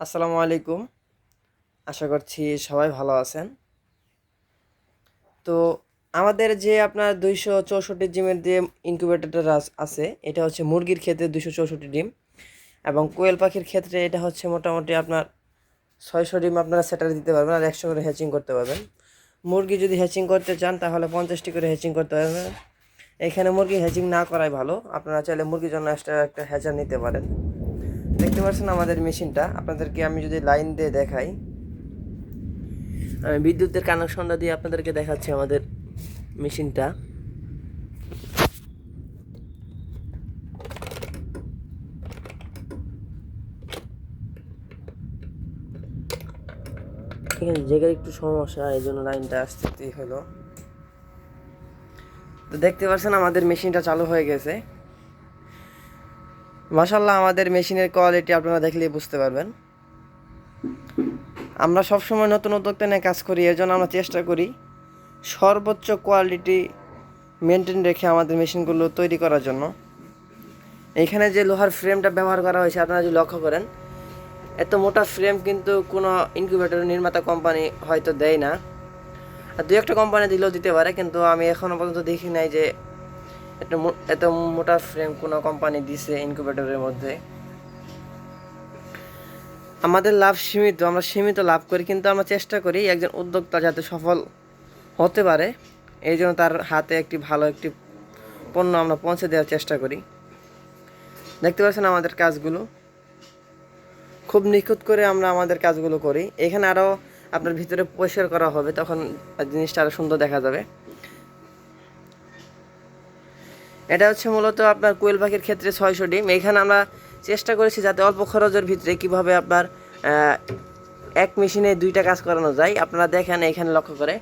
আসসালামু আলাইকুম। আশা করছি সবাই ভালো আছেন। তো আমাদের যে আপনার দুইশো চৌষট্টি ডিমের যে রাস- আছে, এটা হচ্ছে মুরগির ক্ষেত্রে দুইশো চৌষট্টি ডিম এবং কোয়েল পাখির ক্ষেত্রে এটা হচ্ছে মোটামুটি আপনার ছয়শো ডিম আপনারা সেটারে দিতে পারবেন আর একশো করে হ্যাচিং করতে পারবেন। মুরগি যদি হ্যাচিং করতে চান তাহলে পঞ্চাশটি করে হ্যাচিং করতে পারবেন। এখানে মুরগি হ্যাচিং না করাই ভালো, আপনারা চাইলে মুরগির জন্য এক্সট্রা একটা হ্যাচার নিতে পারেন। দেখতে পাচ্ছেন আমাদের মেশিনটা। আপনাদেরকে আমি যদি লাইন দিয়ে দেখাই। আমি বিদ্যুতের কানেকশনটা দিয়ে আপনাদেরকে দেখাচ্ছি আমাদের মেশিনটা। এখানে জায়গার একটু সমস্যা, এই জন্য লাইনটা আসতেই হলো। তো দেখতে পাচ্ছেন আমাদের মেশিনটা চালু হয়ে গেছে। মাশাল্লাহ আমাদের মেশিনের কোয়ালিটি আপনারা দেখলেই বুঝতে পারবেন। আমরা সবসময় নতুন উদ্যোক্তা নিয়ে কাজ করি এর জন্য আমরা চেষ্টা করি সর্বোচ্চ কোয়ালিটি মেনটেন রেখে আমাদের মেশিনগুলো তৈরি করার জন্য। এখানে যে লোহার ফ্রেমটা ব্যবহার করা হয়েছে, আপনারা যদি লক্ষ্য করেন, এত মোটা ফ্রেম কিন্তু কোনো ইনকিউবেটর, নির্মাতা কোম্পানি হয়তো দেয় না। আর দু একটা কোম্পানি দিলেও দিতে পারে, কিন্তু আমি এখনও পর্যন্ত দেখি নাই যে এত মোটা ফ্রেম কোনো কোম্পানি দিছে ইনকিউবেটরের মধ্যে। আমাদের লাভ সীমিত, আমরা সীমিত লাভ করি, কিন্তু আমরা চেষ্টা করি একজন উদ্যোক্তা যাতে সফল হতে পারে। এই জন্য তার হাতে একটি ভালো একটি পণ্য আমরা পৌঁছে দেওয়ার চেষ্টা করি। দেখতে পাচ্ছেন আমাদের কাজগুলো। খুব নিখুঁত করে আমরা আমাদের কাজগুলো করি। এখানে আরও আপনার ভিতরে পরিষ্কার করা হবে, তখন জিনিসটা আরও সুন্দর দেখা যাবে। এটা হচ্ছে মূলত আপনার কোয়েল পাখির ক্ষেত্রে ছয়শো ডিম। এখানে আমরা চেষ্টা করেছি যাতে অল্প খরচের ভিতরে কীভাবে আপনার এক মেশিনে দুইটা কাজ করানো যায়। আপনারা দেখেন এখানে লক্ষ্য করে।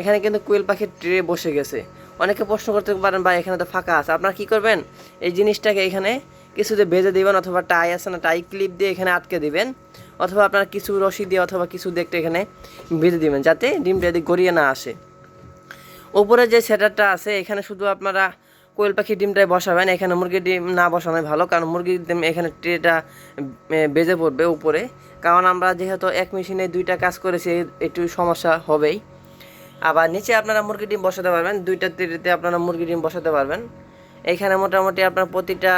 এখানে কিন্তু কোয়েল পাখির ট্রে বসে গেছে। অনেকে প্রশ্ন করতে পারেন বা এখানে তো ফাঁকা আছে। আপনারা কী করবেন? এই জিনিসটাকে এখানে কিছুতে বেঁধে দিবেন অথবা টাই আছে না, টাই ক্লিপ দিয়ে এখানে আটকে দিবেন। অথবা আপনারা কিছু রশি দিয়ে অথবা কিছু দেখতে এখানে বেঁধে দিবেন, যাতে ডিমটা এদিকে গড়িয়ে না আসে। উপরে যে সেটারটা আছে, এখানে শুধু আপনারা কোয়েল পাখির ডিমটাই বসাবেন। এখানে মুরগির ডিম না বসানোই ভালো, কারণ মুরগির ডিম এখানে ট্রেটা বেজে পড়বে উপরে। কারণ আমরা যেহেতু এক মেশিনে দুইটা কাজ করেছি একটু সমস্যা হবেই। আবার নিচে আপনারা মুরগির ডিম বসাতে পারবেন, দুইটা ট্রেতে আপনারা মুরগির ডিম বসাতে পারবেন। এখানে মোটামুটি আপনার প্রতিটা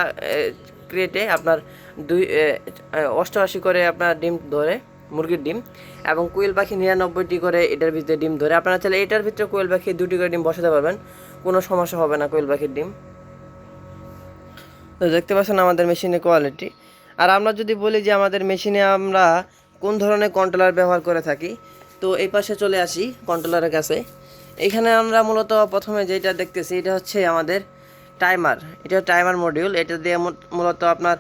ক্রেটে আপনার দুই অষ্টআশি করে আপনার ডিম ধরে। মুরগির ডিম এবং কোয়েল পাখি নিরানব্বইটি করে এটার ভিতরে ডিম ধরে। আপনারা চাইলে এটার ভিতরে কোয়েল পাখি দুটি করে ডিম বসাতে পারবেন। কোনো সমস্যা হবে না কোয়েল পাখির ডিম। তো দেখতে পাচ্ছেন আমাদের মেশিনের কোয়ালিটি। আর আমরা যদি বলি যে আমাদের মেশিনে আমরা কোন ধরনের কন্ট্রোলার ব্যবহার করে থাকি, তো এই পাশে চলে আসি কন্ট্রোলারের কাছে। এখানে আমরা মূলত প্রথমে যেটা দেখতেছি, এটা হচ্ছে আমাদের টাইমার এটা টাইমার মডিউল এটা দিয়ে মূলত আপনার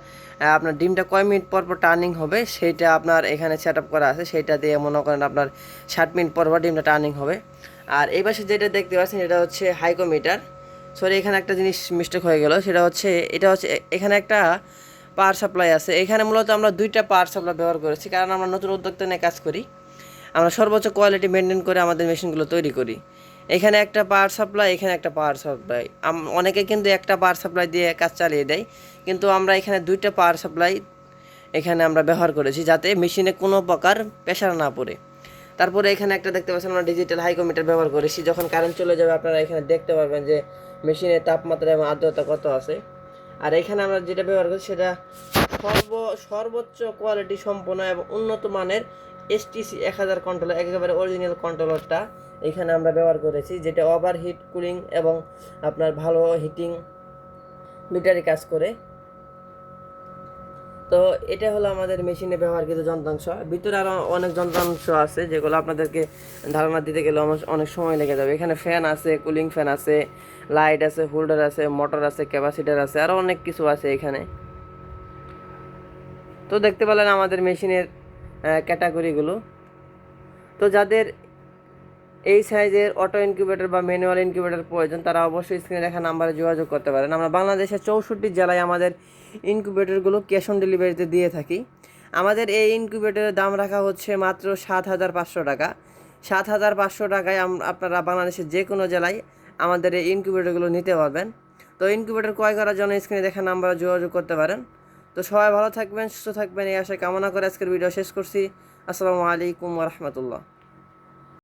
আপনার ডিমটা কয় মিনিট পর পর টার্নিং হবে, সেইটা আপনার এখানে সেট করা আছে, সেইটা দিয়ে মনে করেন আপনার ষাট মিনিট পর পর ডিমটা টার্নিং হবে। আর এই পাশে যেটা দেখতে পাচ্ছেন, এটা হচ্ছে হাইকোমিটার সরি এখানে একটা জিনিস মিস্টেক হয়ে গেল, সেটা হচ্ছে, এটা হচ্ছে এখানে একটা পাওয়ার সাপ্লাই আছে। এখানে মূলত আমরা দুইটা পাওয়ার সাপ্লাই ব্যবহার করেছি, কারণ আমরা নতুন উদ্যোক্তা নিয়ে কাজ করি। আমরা সর্বোচ্চ কোয়ালিটি মেনটেন করে আমাদের মেশিনগুলো তৈরি করি। এখানে একটা পাওয়ার সাপ্লাই, এখানে একটা পাওয়ার সাপ্লাই। অনেকে কিন্তু একটা পাওয়ার সাপ্লাই দিয়ে কাজ চালিয়ে দেয়, কিন্তু আমরা এখানে দুইটা পাওয়ার সাপ্লাই এখানে আমরা ব্যবহার করেছি যাতে মেশিনে কোনো প্রকার প্রেশার না পড়ে। তারপরে এখানে একটা দেখতে পাচ্ছেন আমরা ডিজিটাল হাইকোমিটার ব্যবহার করেছি, যখন কারেন্ট চলে যাবে আপনারা এখানে দেখতে পারবেন যে মেশিনের তাপমাত্রা এবং আর্দ্রতা কত আছে। আর এখানে আমরা যেটা ব্যবহার করছি সেটা সর্ব, সর্বোচ্চ কোয়ালিটি সম্পন্ন এবং উন্নত মানের এসটিসি এক হাজার কন্ট্রোলার একেবারে অরিজিনাল কন্ট্রোলারটা এখানে আমরা ব্যবহার করেছি, যেটা ওভার হিট কুলিং এবং আপনার ভালো হিটিং দুইটারই কাজ করে। তো এটা হলো আমাদের মেশিনে ব্যবহারকৃত যন্ত্রাংশ। ভিতরে আরও অনেক যন্ত্রাংশ আছে, যেগুলো আপনাদেরকে ধারণা দিতে গেলে অনেক সময় লেগে যাবে। এখানে ফ্যান আছে কুলিং ফ্যান আছে লাইট আছে হোল্ডার আছে মোটর আছে ক্যাপাসিটার আছে আরও অনেক কিছু আছে এখানে। তো দেখতে পেলেন আমাদের মেশিনের ক্যাটাগরিগুলো তো যাদের এই সাইজের অটো ইনকিউবেটর বা ম্যানুয়াল ইনকিউবেটর প্রয়োজন, তারা অবশ্যই স্ক্রিনে দেখা নাম্বারে যোগাযোগ করতে পারেন। আমরা বাংলাদেশের চৌষট্টি জেলায় আমাদের ইনকিউবেটরগুলো ক্যাশ অন ডেলিভারিতে দিয়ে থাকি। আমাদের এই ইনকিউবেটরের দাম রাখা হচ্ছে মাত্র সাত হাজার পাঁচশো টাকা। সাত হাজার পাঁচশো টাকায় আপনারা বাংলাদেশের যে কোনো জেলায় আমাদের এই ইনকিউবেটরগুলো নিতে পারবেন। তো ইনকিউবেটর ক্রয় করার জন্য স্ক্রিনে দেখা নাম্বারে যোগাযোগ করতে পারেন। তো সবাই ভালো থাকবেন, সুস্থ থাকবেন, এই আশায় কামনা করে আজকের ভিডিও শেষ করছি। আসসালামু আলাইকুম রহমতুল্লাহ।